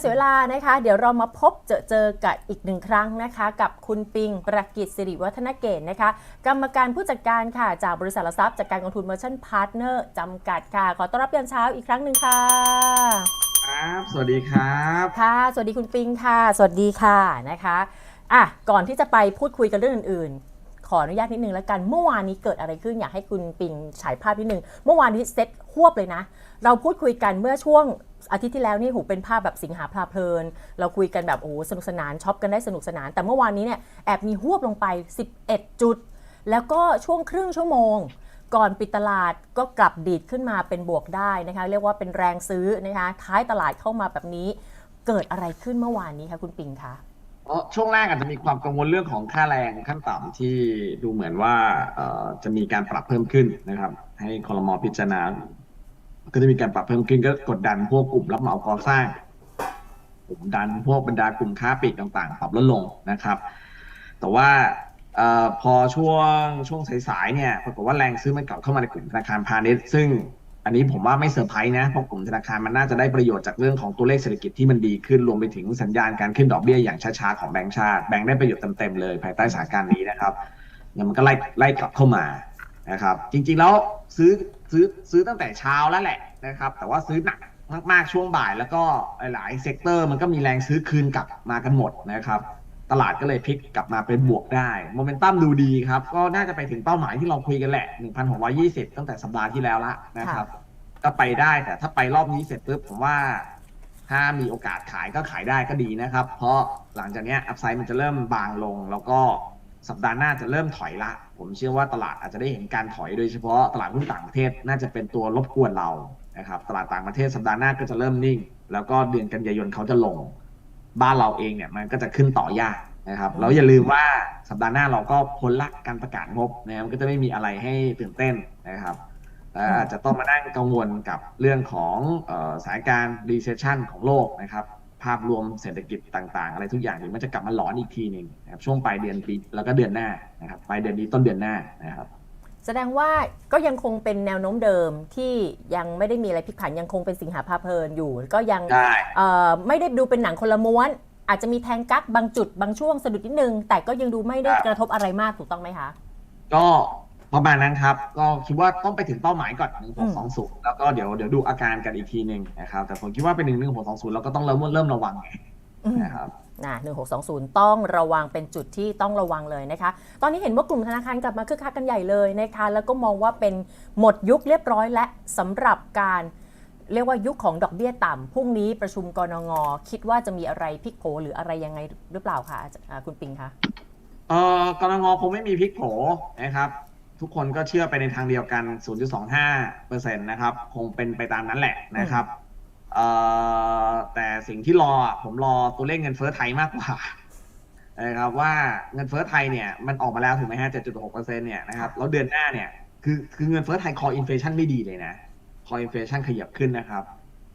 เสียเวลานะคะเดี๋ยวเรามาพบเจอเจอกับอีกหนึ่งครั้งนะคะ กับคุณปิงประกิตสิริวัฒนเกตนะคะ กรรมการผู้จัดการค่ะ จากบริษัทหลักทรัพย์จากการกองทุนเมอร์ชันพาร์ทเนอร์จำกัดค่ะ ขอต้อนรับยามเช้าอีกครั้งหนึ่งค่ะ ครับ สวัสดีครับ ค่ะ สวัสดีคุณปิงค่ะ สวัสดีค่ะนะคะอะก่อนที่จะไปพูดคุยกันเรื่องอื่นๆ ขออนุญาตนิดนึงแล้วกันเมื่อวานนี้เกิดอะไรขึ้นอยากให้คุณปิงฉายภาพนิดนึงเมื่อวานนี้เซ็ตควบเลยนะ เราพูดคุยกันเมื่อช่วง อาทิตย์ที่แล้วนี่หูเป็นภาพแบบสิงหาพลาเพลิน เราคุยกันแบบโอ้สนุกสนานช็อปกันได้สนุกสนาน แต่เมื่อวานนี้เนี่ยแอบมีหวบลงไป 11 จุด แล้วก็ช่วงครึ่งชั่วโมง ก่อนปิดตลาดก็กลับดีดขึ้นมาเป็นบวกได้นะคะเรียกว่าเป็นแรงซื้อนะคะท้ายตลาดเข้ามาแบบนี้ เกิดอะไรขึ้นเมื่อวานนี้คะคุณปิงคะช่วงแรกอาจจะมีความกังวลเรื่องของค่าแรงขั้นต่ำที่ดูเหมือนว่าจะมีการปรับเพิ่มขึ้นนะครับ ให้คอรมอพิจารณา ก็จะมีการปรับเพิ่มขึ้นก็กดดันพวกกลุ่มรับเหมาก่อสร้างกลุ่มดันพวกบรรดากลุ่มค้าปลีกต่างๆ ปรับลดลงนะครับ แต่ว่าออพอช่วงช่วงสายๆเนี่ยปรากฏว่าแรงซื้อมันกลับเข้ามาในกลุ่มธนาคารพาณิชย์ซึ่งอันนี้ผมว่าไม่เซอร์ไพรส์นะเพราะกลุ่มธนาคารมันน่าจะได้ประโยชน์จากเรื่องของตัวเลขเศรษฐกิจที่มันดีขึ้นรวมไปถึงสัญญาณการขึ้นดอกเบี้ยอย่างช้าๆของแบงก์ชาติ แบงก์ได้ประโยชน์เต็มๆเลยภายใต้สถานการณ์นี้นะครับเนี่ยมันก็ไล่ไล่กลับเข้ามานะครับ จริงๆแล้วซื้อ ซื้อซื้อตั้งแต่เช้าแล้วแหละนะครับ แต่ว่าซื้อหนักมากๆช่วงบ่าย แล้วก็หลายๆเซกเตอร์มันก็มีแรงซื้อคืนกลับมากันหมดนะครับ ตลาดก็เลยพลิกกลับมาเป็นบวกได้โมเมนตัมดูดีครับ ก็น่าจะไปถึงเป้าหมายที่เราคุยกันแหละ 1,620 ตั้งแต่สัปดาห์ที่แล้วละนะครับ ก็ไปได้แต่ถ้าไปรอบนี้เสร็จปุ๊บผมว่าถ้ามีโอกาสขายก็ขายได้ก็ดีนะครับ เพราะหลังจากเนี้อัพไซด์มันจะเริ่มบางลงแล้วก็ สัปดาห์หน้าจะเริ่มถอยละ ผมเชื่อว่าตลาดอาจจะได้เห็นการถอยโดยเฉพาะตลาดหุ้นต่างประเทศน่าจะเป็นตัวรบกวนเรานะครับตลาดต่างประเทศสัปดาห์หน้าก็จะเริ่มนิ่ง แล้วก็เดือนกันยายนเขาจะลง บ้านเราเองเนี่ยมันก็จะขึ้นต่อยากนะครับแล้วอย่าลืมว่าสัปดาห์หน้าเราก็พ้นละการประกาศงบนะครับมันก็จะไม่มีอะไรให้ตื่นเต้นนะครับอาจจะต้องมานั่งกังวลกับเรื่องของออสานการณ์ recession ของโลกนะครับ ภาพรวมเศรษฐกิจต่าง ๆ อะไรทุกอย่างเดี๋ยวมันจะกลับมาหลอนอีกทีหนึ่งนะครับช่วงปลายเดือนปีแล้วก็เดือนหน้านะครับปลายเดือนนี้ต้นเดือนหน้านะครับ แสดงว่าก็ยังคงเป็นแนวโน้มเดิมที่ยังไม่ได้มีอะไรพลิกผันยังคงเป็นสิงหาพาเพลินอยู่ ก็ยังได้เอ่อไม่ได้ดูเป็นหนังคนละม้วน อาจจะมีแทงกักบางจุดบางช่วงสะดุดนิดนึง แต่ก็ยังดูไม่ได้กระทบอะไรมากถูกต้องไหมคะก็ ประมาณนั้นครับ ก็คิดว่าต้องไปถึงเป้าหมายก่อนหนึ่งหกสองศูนย์แล้วก็เดี๋ยวเดี๋ยวดูอาการกันอีกทีหนึ่งนะครับ แต่ผมคิดว่าเป็นหนึ่งหนึ่งหกสองศูนย์เราก็ต้องเริ่มเริ่มระวังไงอืมนะครับนะ1620 ต้องระวังเป็นจุดที่ต้องระวังเลยนะคะ ตอนนี้เห็นว่ากลุ่มธนาคารกลับมาคึกคักกันใหญ่เลยนะคะ แล้วก็มองว่าเป็นหมดยุคเรียบร้อยและสำหรับการเรียกว่ายุคของดอกเบี้ยต่ำพรุ่งนี้ประชุมกรงงคิดว่าจะมีอะไรพลิกโผหรืออะไรยังไงหรือเปล่าคะอ่าคุณปิงคะเออกรงงคงไม่มีพลิกโผนะครับ ทุกคนก็เชื่อไปในทางเดียวกัน 0.25เปอร์เซ็นต์นะครับ คงเป็นไปตามนั้นแหละนะครับเอ่อแต่สิ่งที่รออะผมรอตัวเลขเงินเฟ้อไทยมากกว่านะครับว่าเงินเฟ้อไทยเนี่ยมันออกมาแล้วถูกไหมฮะ 7.6เปอร์เซ็นต์เนี่ยนะครับแล้วเดือนหน้าเนี่ยคือคือเงินเฟ้อไทยคออินเฟลชันไม่ดีเลยนะคออินเฟลชันขยับขึ้นนะครับ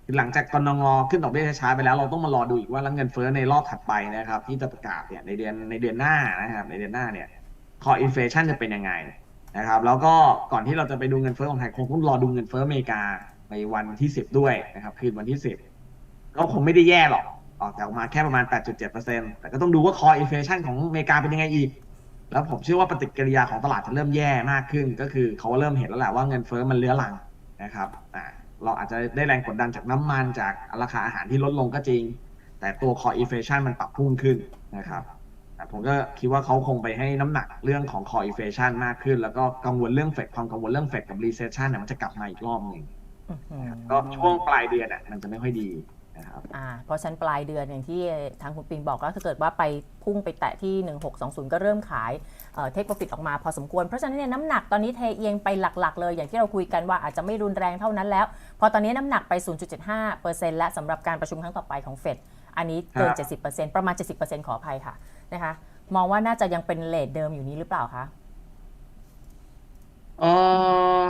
คือหลังจากกรงงขึ้นดอกเบี้ยช้าๆไปแล้วเราต้องมารอดูอีกว่าแล้วเงินเฟ้อในรอบถัดไปนะครับ ที่จะประกาศเนี่ยในเดือนในเดือนหน้านะครับในเดือนหน้าเนี่ยคออินเฟลชันจะเป็นยังไง นะครับแล้วก็ก่อนที่เราจะไปดูเงินเฟ้อของไทยคงต้องรอดูเงินเฟ้ออเมริกาในวันที่ 10 ด้วยนะครับคืนวันที่ 10 ก็คงไม่ได้แย่หรอกออกจากมาแค่ประมาณ 8.7%แต่ก็ต้องดูว่าคออินเฟชันของอเมริกาเป็นยังไงอีก แล้วผมเชื่อว่าปฏิกิริยาของตลาดจะเริ่มแย่มากขึ้น ก็คือเขาเริ่มเห็นแล้วแหละว่าเงินเฟ้อมันเลื้อรังนะครับอ่าเราอาจจะได้แรงกดดันจากน้ำมันจากราคาอาหารที่ลดลงก็จริง แต่ตัวคออินเฟชันมันปรับพุ่งขึ้นนะครับ ผมก็คิดว่าเขาคงไปให้น้ำหนักเรื่องของ core inflation มากขึ้น แล้วก็กังวลเรื่องเฟดความกังวลเรื่องเฟดกับ recession เนี่ยมันจะกลับมาอีกรอบหนึ่งอื้อหือก็ช่วงปลายเดือนอะมันจะไม่ค่อยดีนะครับอ่าเพราะฉะนันปลายเดือนอย่างที่ทางคุณปิงบอกก็ถ้าเกิดว่าไปพุ่งไปแตะที่ 1620 ก็เริ่มขายเทคโปรฟิตออกมาพอสมควร เพราะฉะนั้นเนี่ยน้ำหนักตอนนี้เทเอียงไปหลักๆ เลย อย่างที่เราคุยกันว่าอาจจะไม่รุนแรงเท่านั้นแล้ว พอตอนนี้น้ำหนักไป 0.75%และสำหรับการประชุมครั้งต่อไปของเฟดอันนี้เกิน 70%ประมาณ 70%ขออภัยค่ะ นะคะมองว่าน่าจะยังเป็นเลทเดิมอยู่นี้หรือเปล่าคะเออ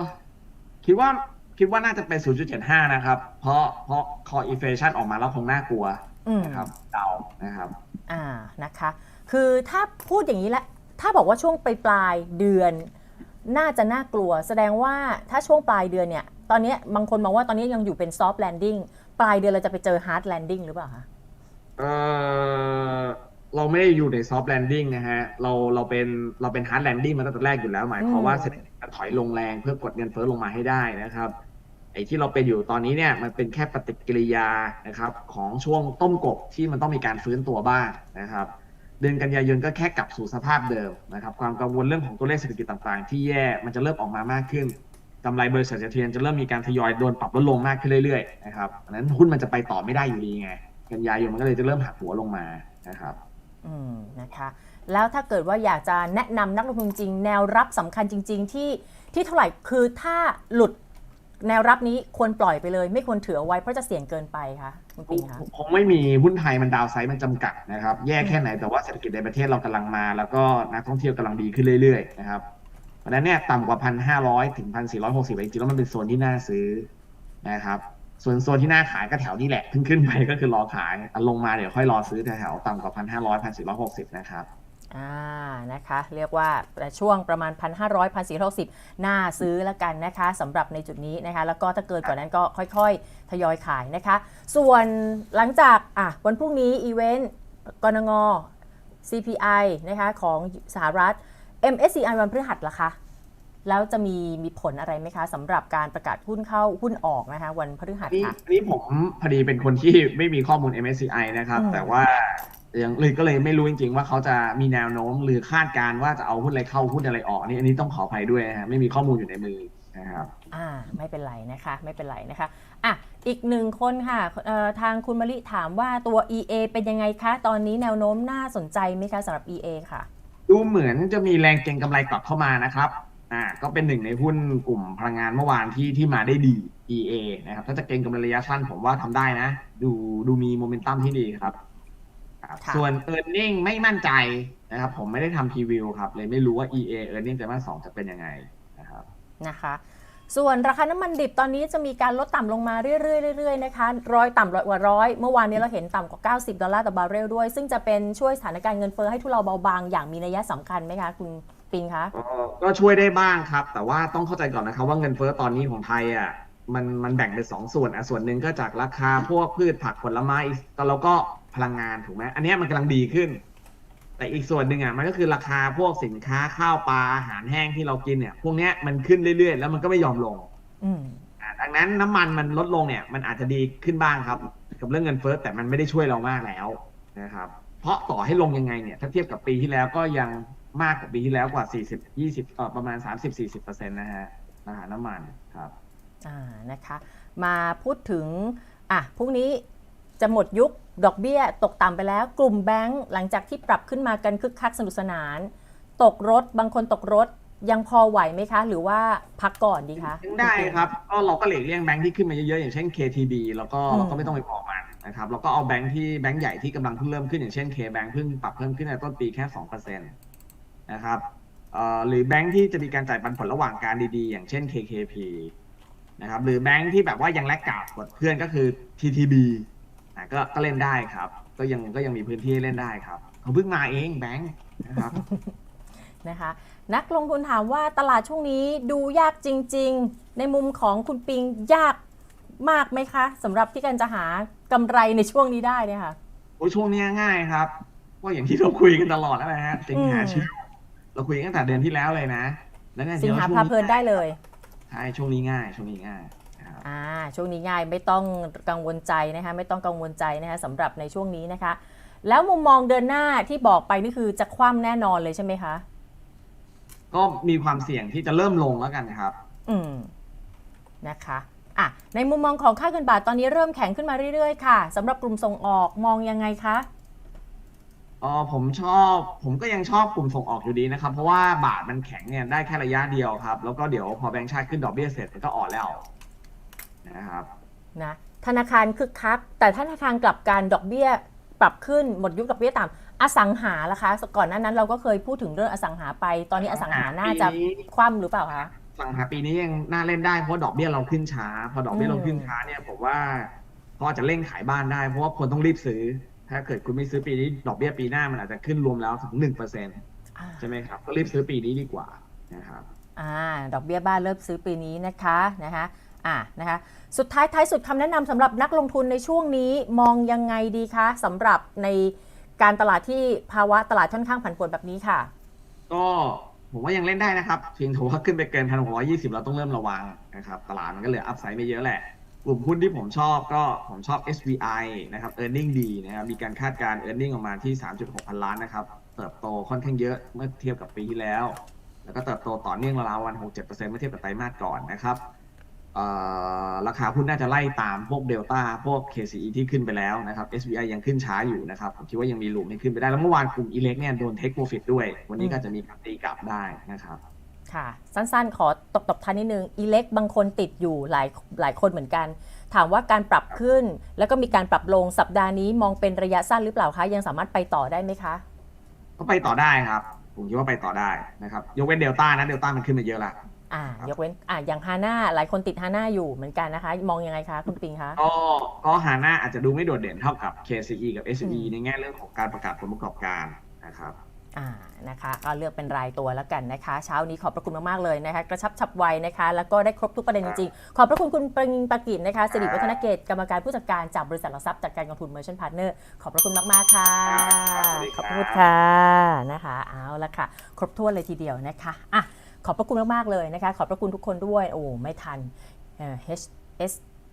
คิดว่าคิดว่าน่าจะเป็น 0.75 นะครับ เพราะเพราะ core inflation ออกมาแล้วคงน่ากลัวอืมนะครับเดานะครับ อ่านะคะ คือถ้าพูดอย่างนี้แหละ ถ้าบอกว่าช่วงปลายปลายๆเดือน น่าจะน่ากลัว แสดงว่าถ้าช่วงปลายเดือนเนี่ย ตอนนี้บางคนมองว่าตอนนี้ยังอยู่เป็น soft landing ปลายเดือนเราจะไปเจอ hard landing หรือเปล่าคะเออ เราไม่ได้อยู่ในซอฟต์แลนดิ้งนะฮะ เราเราเป็นเราเป็นฮาร์ดแลนดิ้งมาตั้งแต่แรกอยู่แล้ว หมายความว่าเศรษฐกิจมันถอยลงแรงเพื่อกดเงินเฟ้อลงมาให้ได้นะครับไอ้ที่เราเป็นอยู่ตอนนี้เนี่ยมันเป็นแค่ปฏิกิริยานะครับของช่วงต้มกบที่มันต้องมีการฟื้นตัวบ้างนะครับเดือนกันยายนก็แค่กลับสู่สภาพเดิมนะครับความกังวลเรื่องของตัวเลขเศรษฐกิจต่างๆ ที่แย่มันจะเริ่มออกมามากขึ้นกำไรบริษัทจดทะเบียนจะเริ่มมีการทยอยโดนปรับลดลงมากขึ้นเรื่อยๆนะครับอันนั้นหุ้นมันจะไปต่อไม่ได้อยู่ดีไง กันยายนมันก็เลยจะเริ่มหักหัวลงมานะครับอืม นะคะ แล้วถ้าเกิดว่าอยากจะแนะนำนักลงทุนจริง แนวรับสำคัญจริง ๆ ที่ที่เท่าไหร่คือถ้าหลุดแนวรับนี้ควรปล่อยไปเลย ไม่ควรถือเอาไว้เพราะจะเสี่ยงเกินไปคะคุณปิงคะคงไม่มีหุ้นไทยมันดาวไซด์มันจำกัดนะครับ แย่แค่ไหนแต่ว่าเศรษฐกิจในประเทศเรากำลังมา แล้วก็นักท่องเที่ยวกำลังดีขึ้นเรื่อยๆนะครับเพราะนั้นเนี่ยต่ำกว่าพันห้าร้อยถึงพันสี่ร้อยหกสิบจริงๆแล้วมันเป็นโซนที่น่าซื้อนะครับ ส่วนโซนที่น่าขายก็แถวนี้แหละ ขึ้นขึ้นไปก็คือรอขายอลงมาเดี๋ยวค่อยรอซื้อแถวต่ำกว่าพันห้าร้อยพันสี่ร้อยหกสิบนะครับอ่านะคะ เรียกว่าแต่ช่วงประมาณ 1,500 1,460น่าซื้อแล้วกันนะคะสำหรับในจุดนี้นะคะ แล้วก็ถ้าเกินกว่านั้นก็ค่อยๆ ทยอยขายนะคะ ส่วนหลังจากอะวันพรุ่งนี้อีเวนต์กรงง CPI นะคะของสหรัฐ MSCI วันพฤหัสละคะ แล้วจะมีมีผลอะไรไหมคะสำหรับการประกาศหุ้นเข้าหุ้นออกนะคะ วันพฤหัสนี่ค่ะนี่ผมพอดีเป็นคนที่ไม่มีข้อมูล MSCI นะครับอืมแต่ว่ายังเลยก็เลยไม่รู้จริง ๆ ว่าเขาจะมีแนวโน้มหรือคาดการณ์ว่าจะเอาหุ้นอะไรเข้าหุ้นอะไรออกอันนี้อันนี้ต้องขออภัยด้วยนะฮะไม่มีข้อมูลอยู่ในมือนะครับอ่าไม่เป็นไรนะคะไม่เป็นไรนะคะอะอีกหนึ่งคนค่ะเอ่อทางคุณมะลิถามว่าตัว EA เป็นยังไงคะ ตอนนี้แนวโน้มน่าสนใจไหมคะสำหรับ EA ค่ะ ดูเหมือนจะมีแรงเก็งกำไรกลับเข้ามานะครับ อ่าก็เป็นหนึ่งในหุ้นกลุ่มพลังงานเมื่อวานที่ที่มาได้ดี EA นะครับ ถ้าจะเก็งกำไรระยะสั้นผมว่าทำได้นะ ดูดูมีโมเมนตัมที่ดีครับครับค่ะ ส่วน e a r n i n g ไม่มั่นใจนะครับ ผมไม่ได้ทำพรีวิวครับ เลยไม่รู้ว่า EA e a r n i n g ไตรมาสสองจะเป็นยังไงนะครับ นะคะ ส่วนราคาน้ำมันดิบตอนนี้จะมีการลดต่ำลงมาเรื่อยๆเรื่อยๆนะคะร้อยต่ำร้อยกว่าร้อยเมื่อวานนี้เราเห็นต่ำกว่า 90 ดอลลาร์ต่อบาร์เรลด้วย ซึ่งจะเป็นช่วยสถานการณ์เงินเฟ้อให้ทุเลาเบาบางอย่างมีนัยสำคัญไหมคะคุณ ปิงคะ ก็ก็ช่วยได้บ้างครับ แต่ว่าต้องเข้าใจก่อนนะครับ ว่าเงินเฟ้อตอนนี้ของไทยอะมันมันแบ่งเป็นสองส่วนอะส่วนหนึ่งก็จากราคาพวกพืชผักผลไม้แล้วก็พลังงานถูกไหมอันเนี้ยมันกำลังดีขึ้น แต่อีกส่วนหนึ่งอะมันก็คือราคาพวกสินค้าข้าวปลาอาหารแห้งที่เรากินเนี่ย พวกเนี้ยมันขึ้นเรื่อยๆ แล้วมันก็ไม่ยอมลงอืม อะดังนั้นน้ำมันมันลดลงเนี่ยมันอาจจะดีขึ้นบ้างครับ กับเรื่องเงินเฟ้อแต่มันไม่ได้ช่วยเรามากแล้วนะครับ เพราะต่อให้ลงยังไงเนี่ยถ้าเทียบกับปีที่แล้วก็ยัง มากกว่าปีที่แล้วกว่า 40 20เอ่อประมาณ 30-40เปอร์เซ็นต์นะฮะราคาน้ำมันครับอ่านะคะ มาพูดถึง อะพรุ่งนี้จะหมดยุคดอกเบี้ยตกต่ำไปแล้ว กลุ่มแบงก์หลังจากที่ปรับขึ้นมากันคึกคักสนุกสนาน ตกรถบางคนตกรถยังพอไหวไหมคะ หรือว่าพักก่อนดีคะยังได้ครับก็เราก็หลีกเลี่ยงแบงค์ที่ขึ้นมาเยอะๆ อย่างเช่น KTB แล้วก็อืมเราก็ไม่ต้องไปบอกมันนะครับแล้วก็เอาแบงค์ที่แบงค์ใหญ่ที่กำลังเพิ่งเริ่มขึ้นอย่างเช่น K Bank เพิ่งปรับเพิ่มขึ้นในต้นปีแค่สองเปอร์เซ็นต์ นะครับเอ่อหรือแบงค์ที่จะมีการจ่ายปันผลระหว่างการดีๆ อย่างเช่น KKP นะครับหรือแบงค์ที่แบบว่ายังแลกกาดกว่าเพื่อนก็คือ TTB อะก็ก็เล่นได้ครับ ก็ยังก็ยังมีพื้นที่ให้เล่นได้ครับเขาเพิ่งมาเองแบงค์นะครับนะคะนักลงทุนถามว่าตลาดช่วงนี้ดูยากจริง ๆ ในมุมของคุณปิงยากมากไหมคะสำหรับที่กันจะหากำไรในช่วงนี้ได้เนี่ยค่ะโอ้ยช่วงเนี้ยง่ายครับก็อย่างที่เราคุยกันตลอดนั่นแหละฮะสิงหาอืมชิว เราคุยกันตั้งแต่เดือนที่แล้วเลยนะ แล้วเนี่ยสิงหาดี๋ยวช่วพาเพลินได้เลย ใช่ช่วงนี้ง่าย ช่วงนี้ง่ายนะครับอ่าช่วงนี้ง่ายไม่ต้องกังวลใจนะคะไม่ต้องกังวลใจนะคะสำหรับในช่วงนี้นะคะ แล้วมุมมองเดินหน้าที่บอกไปนี่คือจะคว่ำแน่นอนเลยใช่ไหมคะก็มีความเสี่ยงที่จะเริ่มลงแล้วกันครับ อืมนะคะอะในมุมมองของค่าเงินบาทตอนนี้เริ่มแข็งขึ้นมาเรื่อยๆ ค่ะสำหรับกลุ่มส่งออกมองยังไงคะ อ๋อผมชอบผมก็ยังชอบกลุ่มส่งออกอยู่ดีนะครับ เพราะว่าบาทมันแข็งเนี่ยได้แค่ระยะเดียวครับ แล้วก็เดี๋ยวพอแบงก์ชาติขึ้นดอกเบี้ยเสร็จมันก็อ่อนแล้วนะครับนะธนาคารคึกคัก แต่ถ้าธนาคารกลับการดอกเบี้ยปรับขึ้นหมดยุคดอกเบี้ยต่ำอสังหาล่ะคะก่อนหน้านั้นเราก็เคยพูดถึงเรื่องอสังหาไป ตอนนี้อสังหาน่าจะปีนี้คว่ำหรือเปล่าคะสั่งหาปีนี้ยังน่าเล่นได้เพราะดอกเบี้ยเราขึ้นช้า พอดอกเบี้ยอืมเราขึ้นช้าเนี่ยผมว่าเขาอาจจะเร่งขายบ้านได้เพราะว่าคนต้องรีบซื้อ ถ้าเกิดคุณไม่ซื้อปีนี้ดอกเบี้ยปีหน้ามันอาจจะขึ้นรวมแล้วถึงหนึ่งเปอร์เซ็นต์อ่าใช่ไหมครับ ก็รีบซื้อปีนี้ดีกว่านะครับอ่าดอกเบี้ยบ้านเริ่มซื้อปีนี้นะคะนะคะอะนะคะสุดท้ายท้ายสุดคำแนะนำสำหรับนักลงทุนในช่วงนี้มองยังไงดีคะสำหรับในการตลาดที่ภาวะตลาดค่อนข้างผันผวนแบบนี้ค่ะ ก็ผมว่ายังเล่นได้นะครับเพียงแต่ว่าขึ้นไปเกินพันหกร้อยี่สิบเราต้องเริ่มระวังนะครับ ตลาดมันก็เหลืออัพไซด์ไม่เยอะแหละ กลุ่มหุ้นที่ผมชอบก็ผมชอบ SVI นะครับ e a r n i n g ดีนะครับ มีการคาดการ e a r n i n g ออกมาที่ 3.6 พันล้านนะครับ เติบโตค่อนข้างเยอะเมื่อเทียบกับปีที่แล้ว แล้วก็เติบโตต่อเนื่องราวๆวัน 6-7%เมื่อเทียบกับไตรมาสก่อนนะครับราคาหุ้นน่าจะไล่ตามพวกเดลต้าพวก KCE ที่ขึ้นไปแล้วนะครับ SVI ยังขึ้นช้าอยู่นะครับ ผมคิดว่ายังมีหลุมให้ขึ้นไปได้ แล้วเมื่อวานกลุ่ม e l e c เนี่ยโดน take profit ด้วย วันนี้ก็จะมีการตีกลับได้นะครับ ค่ะ สั้นๆ ขอตบตบทันนิดนึงอีเล็กบางคนติดอยู่หลายหลายคนเหมือนกัน ถามว่าการปรับขึ้น แล้วก็มีการปรับลงสัปดาห์นี้มองเป็นระยะสั้นหรือเปล่าคะ ยังสามารถไปต่อได้ไหมคะ ก็ไปต่อได้ครับ ผมคิดว่าไปต่อได้นะครับ ยกเว้นเดลต้านะเดลต้ามันขึ้นมาเยอะละอ่ายกเว้นอ่าอย่างฮาน่าหลายคนติดฮาน่าอยู่เหมือนกันนะคะ มองยังไงคะคุณปิงคะก็ก็ฮาน่าอาจจะดูไม่โดดเด่นเท่ากับ KCE กับ SE ในแง่เรื่องของการประกาศผลประกอบการนะครับอ่า นะคะก็เลือกเป็นรายตัวแล้วกันนะคะ เช้านี้ขอบพระคุณมากๆเลยนะคะกระชับฉับไวนะคะ แล้วก็ได้ครบทุกประเด็นจริงๆ ขอบพระคุณคุณปริงปากิจนะคะสิริวัฒนเกตกรรมการผู้จัดการจากบริษัทหลักทรัพย์จากการกองทุน Merchant Partner ขอบพระคุณมากๆค่ะครับสวัสดีขครัอบบพระคุณค่ะนะคะเอาละค่ะ ครบถ้วนเลยทีเดียวนะคะอะขอบพระคุณมากๆเลยนะคะ ขอบพระคุณทุกคนด้วยโอ้ไม่ทันเ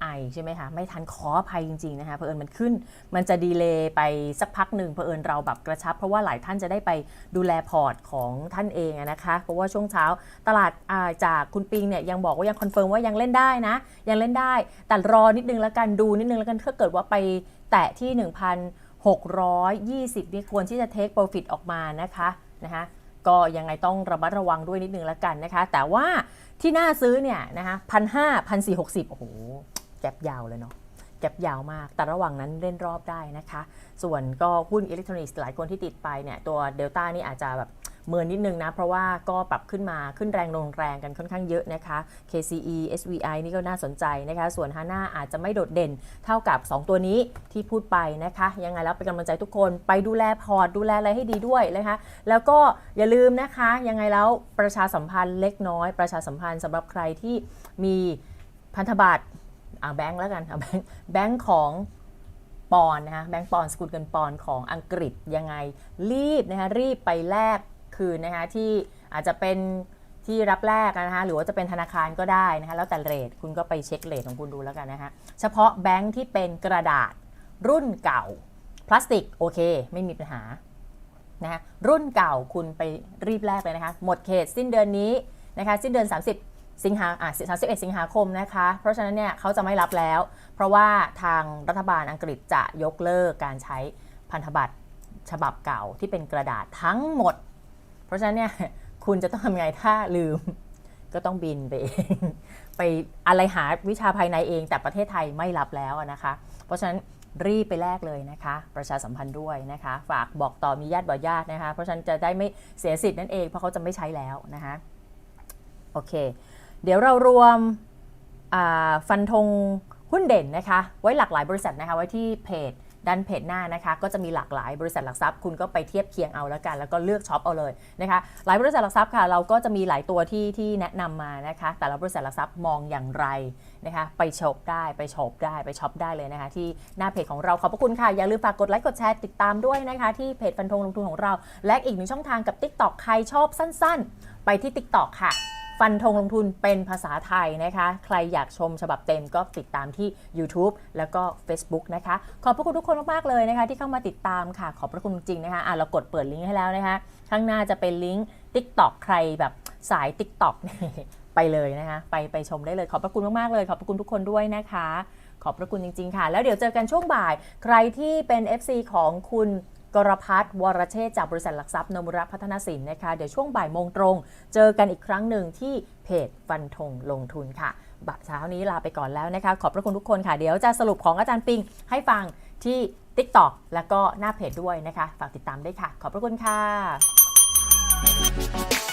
อ่อใช่ไหมคะไม่ทันขออภัยจริงๆนะคะเผอิญมันขึ้น มันจะดีเลย์ไปสักพักหนึ่งเผอิญเราแบบกระชับ เพราะว่าหลายท่านจะได้ไปดูแลพอร์ตของท่านเองนะคะ เพราะว่าช่วงเช้าตลาดาจากคุณปิงเนี่ยยังบอกว่ายังคอนเฟิร์มว่ายังเล่นได้นะ ยังเล่นได้ แต่รอนิดนึงแล้วกันดูนิดนึงแล้วกันถ้าเกิดว่าไปแตะที่ 1,620นี่ควรที่จะเทคโปรฟิตออกมานะคะนะคะก็ยังไงต้องระมัดระวังด้วยนิดนึงแล้วกันนะคะ แต่ว่าที่น่าซื้อเนี่ยนะคะพันห้าพันสี่หกสิบโอ้โห ก็บยาวเลยเนาะแก็บยาวมาก แต่ระหว่างนั้นเล่นรอบได้นะคะ ส่วนก็หุ้นอิเล็กทรอนิกส์หลายคนที่ติดไปเนี่ยตัวเดลต้านี่อาจจะแบบเมินนิดนึงนะ เพราะว่าก็ปรับขึ้นมาขึ้นแรงลงแรงกันค่อนข้างเยอะนะคะ KCE SVI นี่ก็น่าสนใจนะคะ ส่วน HANA อาจจะไม่โดดเด่นเท่ากับ 2 ตัวนี้ที่พูดไปนะคะ ยังไงแล้วเป็นกำลังใจทุกคนไปดูแลพอร์ตดูแลอะไรให้ดีด้วยนะคะ แล้วก็อย่าลืมนะคะ ยังไงแล้วประชาสัมพันธ์เล็กน้อย ประชาสัมพันธ์สำหรับใครที่มีพันธบัตร อาแบงค์แล้วกันเอาแบงค์แบงค์ของปอนนะคะแบงค์ปอนสกุลเงินปอนของอังกฤษยังไงรีบนะคะรีบไปแลกคืนนะคะที่อาจจะเป็นที่รับแลกนะคะหรือว่าจะเป็นธนาคารก็ได้นะคะแล้วแต่เรทคุณก็ไปเช็คเรทของคุณดูแล้วกันนะคะเฉพาะแบงค์ที่เป็นกระดาษรุ่นเก่า พลาสติกโอเค ไม่มีปัญหานะคะรุ่นเก่าคุณไปรีบแลกเลยนะคะหมดเขตสิ้นเดือนนี้นะคะสิ้นเดือน 30 สิงหาอะ31 สิงหาคมนะคะ เพราะฉะนั้นเนี่ยเขาจะไม่รับแล้ว เพราะว่าทางรัฐบาลอังกฤษจะยกเลิกการใช้พันธบัตรฉบับเก่าที่เป็นกระดาษทั้งหมด เพราะฉะนั้นเนี่ยคุณจะต้องทำไงถ้าลืม ก็ต้องบินไปเอง ไปอะไรหาวิชาภายในเอง แต่ประเทศไทยไม่รับแล้วนะคะ เพราะฉะนั้นรีบไปแลกเลยนะคะ ประชาสัมพันธ์ด้วยนะคะ ฝากบอกต่อมีญาติบอกญาตินะคะ เพราะฉะนั้นจะได้ไม่เสียสิทธิ์นั่นเองเพราะเขาจะไม่ใช้แล้วนะคะโอเค เดี๋ยวเรารวมฟันธงหุ้นเด่นนะคะ ไว้หลากหลายบริษัทนะคะไว้ที่เพจด้านเพจหน้านะคะ ก็จะมีหลากหลายบริษัทหลักทรัพย์ คุณก็ไปเทียบเคียงเอาแล้วกัน แล้วก็เลือกช็อปเอาเลยนะคะ หลายบริษัทหลักทรัพย์ค่ะ เราก็จะมีหลายตัวที่ที่แนะนำมานะคะ แต่ละบริษัทหลักทรัพย์มองอย่างไรนะคะ ไปช็อปได้ ไปช็อปได้ ไปช็อปได้เลยนะคะ ที่หน้าเพจของเรา ขอบพระคุณค่ะ อย่าลืมฝากกดไลค์กดแชร์ติดตามด้วยนะคะ ที่เพจฟันธงลงทุนของเรา และอีกหนึ่งช่องทางกับ TikTok ใครชอบสั้น ๆ ไปที่ TikTok ค่ะ ฟันธงลงทุนเป็นภาษาไทยนะคะ ใครอยากชมฉบับเต็มก็ติดตามที่ YouTube แล้วก็ Facebook นะคะ ขอบพระคุณทุกคนมาก ๆ เลยนะคะ ที่เข้ามาติดตามค่ะ ขอบพระคุณจริงนะคะอะเรากดเปิดลิงก์ให้แล้วนะคะ ข้างหน้าจะเป็นลิงก์ TikTok ใครแบบสาย TikTok เนี่ยไปเลยนะคะ ไปไปชมได้เลย ขอบพระคุณมาก ๆ เลย ขอบพระคุณทุกคนด้วยนะคะ ขอบพระคุณจริง ๆ ค่ะ แล้วเดี๋ยวเจอกันช่วงบ่าย ใครที่เป็น FC ของคุณ กรพัฒน์วรเชษฐ์จากบริษัทหลักทรัพย์นมุระพัฒนสินนะคะ เดี๋ยวช่วงบ่ายโมงตรง เจอกันอีกครั้งหนึ่งที่เพจฟันธงลงทุนค่ะบ่ายเช้านี้ลาไปก่อนแล้วนะคะ ขอบพระคุณทุกคนค่ะ เดี๋ยวจะสรุปของอาจารย์ปิงให้ฟังที่ TikTok แล้วก็หน้าเพจด้วยนะคะ ฝากติดตามด้วยค่ะ ขอบพระคุณค่ะ